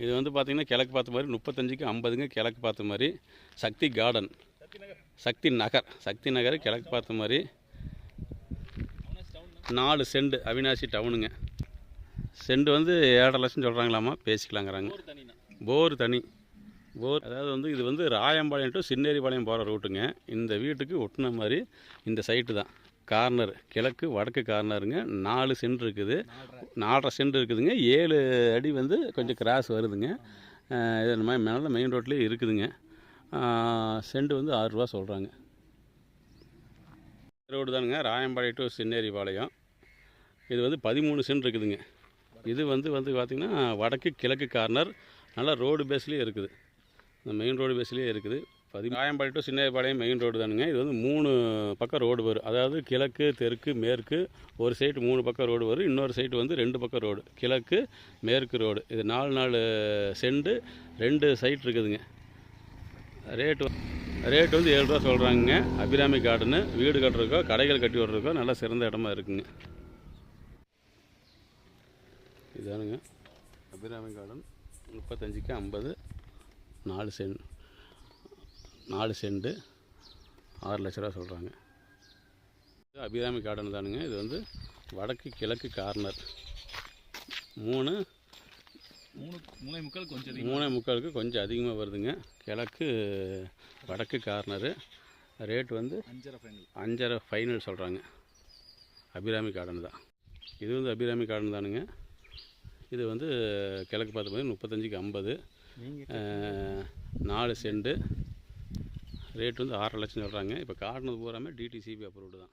இது வந்து பார்த்திங்கன்னா கிழக்கு பார்த்த மாதிரி முப்பத்தஞ்சுக்கு ஐம்பதுங்க கிழக்கு பார்த்த மாதிரி சக்தி கார்டன் சக்தி நகர். சக்தி நகர் கிழக்கு பார்த்த மாதிரி நாலு செண்டு அவினாசி டவுனுங்க. செண்டு வந்து ஏழரை லட்சம் சொல்கிறாங்களாமா பேசிக்கலாங்கிறாங்க. போர் தனி. போர் அதாவது வந்து இது வந்து ராயம்பாளையம் டு சின்னேரிபாளையம் போகிற ரூட்டுங்க இந்த வீட்டுக்கு ஒட்டின மாதிரி இந்த சைட்டு தான். கார்னர் கிழக்கு வடக்கு கார்னருங்க. நாலு சென்ட் இருக்குது. நாலரை. சென்ட் இருக்குதுங்க. ஏழு அடி வந்து கொஞ்சம் கிராஸ் வருதுங்க. இது நம்ம மேலே மெயின் ரோட்லேயே இருக்குதுங்க. சென்ட் வந்து ஆறுரூவா சொல்கிறாங்க ரோடு தானுங்க. ராயம்பாளையம் டு சின்னேரிபாளையம். இது வந்து பதிமூணு சென்ட் இருக்குதுங்க. இது வந்து வந்து பார்த்திங்கன்னா வடக்கு கிழக்கு கார்னர். நல்லா ரோடு பேஸ்லேயே இருக்குது. இந்த மெயின் ரோடு பேஸ்லேயே இருக்குது. பதி Rayampalayam to Chinneripalayam main road தானுங்க. இது வந்து மூணு பக்கம் ரோடு வரும் அதாவது கிழக்கு தெற்கு மேற்கு ஒரு சைடு மூணு பக்கம் ரோடு வரும் இன்னொரு சைடு வந்து ரெண்டு பக்கம் ரோடு கிழக்கு மேற்கு ரோடு இது நாலு நாலு செண்டு ரெண்டு சைட் இருக்குதுங்க. ரேட்டு ரேட் வந்து ஏழு ரூபா சொல்கிறாங்க அபிராமி கார்டனு வீடு கட்டுறதுக்கோ கடைகள் கட்டி விட்றதுக்கோ நல்ல சிறந்த இடமா இருக்குங்க. இதானுங்க. அபிராமி கார்டன் முப்பத்தஞ்சுக்கு ஐம்பது நாலு சென்ட் நாலு சென்ட்டு ஆறு லட்ச ரூபா சொல்கிறாங்க இது அபிராமி கார்டன் தானுங்க. இது வந்து வடக்கு கிழக்கு கார்னர். மூணு மூணு மூணே முக்கால் கொஞ்சம் மூணே முக்காலுக்கு கொஞ்சம் அதிகமாக வருதுங்க. கிழக்கு வடக்கு கார்னரு. ரேட் வந்து அஞ்சரை ஃபைனல். அஞ்சரை ஃபைனல் சொல்கிறாங்க அபிராமி கார்டன் தான். இது வந்து அபிராமி கார்டன் தானுங்க. இது வந்து கிழக்கு பார்த்த போது முப்பத்தஞ்சுக்கு ஐம்பது. நாலு சென்ட்டு ரேட் வந்து ஆறரை லட்சம் சொல்கிறாங்க இப்போ காட்டினது பூராமே டிடிசிபி அப்ரூவ்டு தான்.